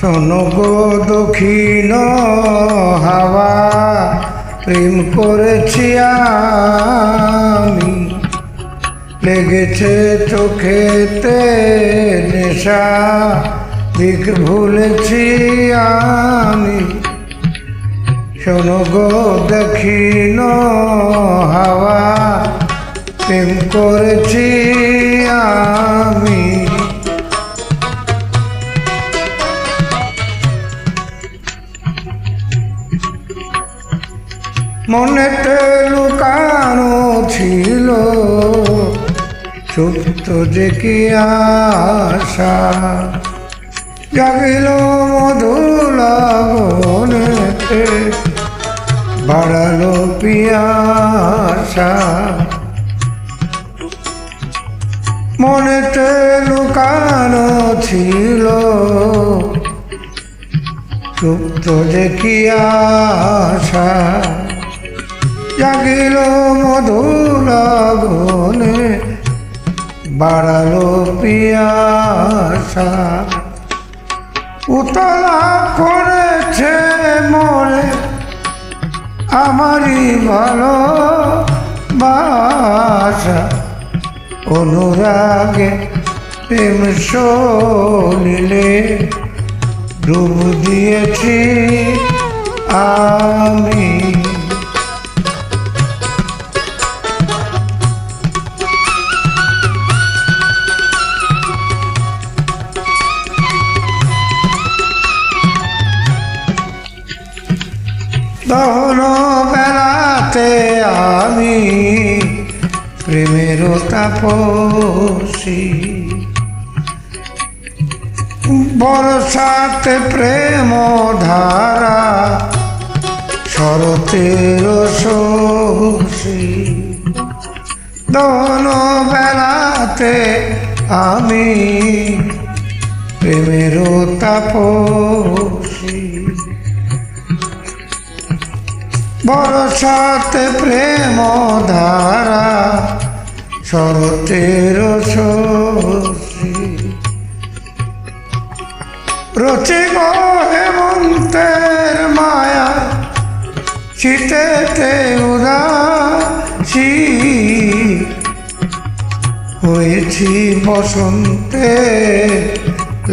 শোনো দক্ষিণ হাওয়া, প্রেম করেছি আমি। লেগেছে চোখেতে নেশা, দিক ভুলেছি আমি। শোনো দক্ষিণ হাওয়া, প্রেম করেছি আমি। মনেতে লুকানো ছিল। সুপ্ত যে কি আশা, জাগিল মধুলাবনেতে বাড়ালো পিয়াসা। মনেতে লুকানো ছিল। সুপ্ত যে কি আশা জাগিল মধুলাবনে বাড়ালো পিয়াসা। উতলা করেছে মনে আমারই ভালো বাসা অনুরাগে প্রেম শোনিলে ডুব দিয়েছি আমি। দহন বেলাতে আমি প্রেমের তাপসী। বরসাতে প্রেম ধারা শরতের শোষী। দহন বেলাতে আমি প্রেমের তাপসী। বরসাতে প্রেম ধারা, শরতের রচে গো হেমন্তের মায়া, শীতেতে উদাসী। হয়েছি বসন্তে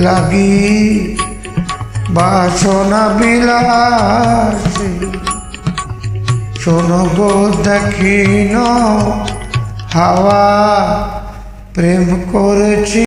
লাগি, বাসনা বিলাসী শোনো গো দক্ষিণ হাওয়া প্রেম করেছি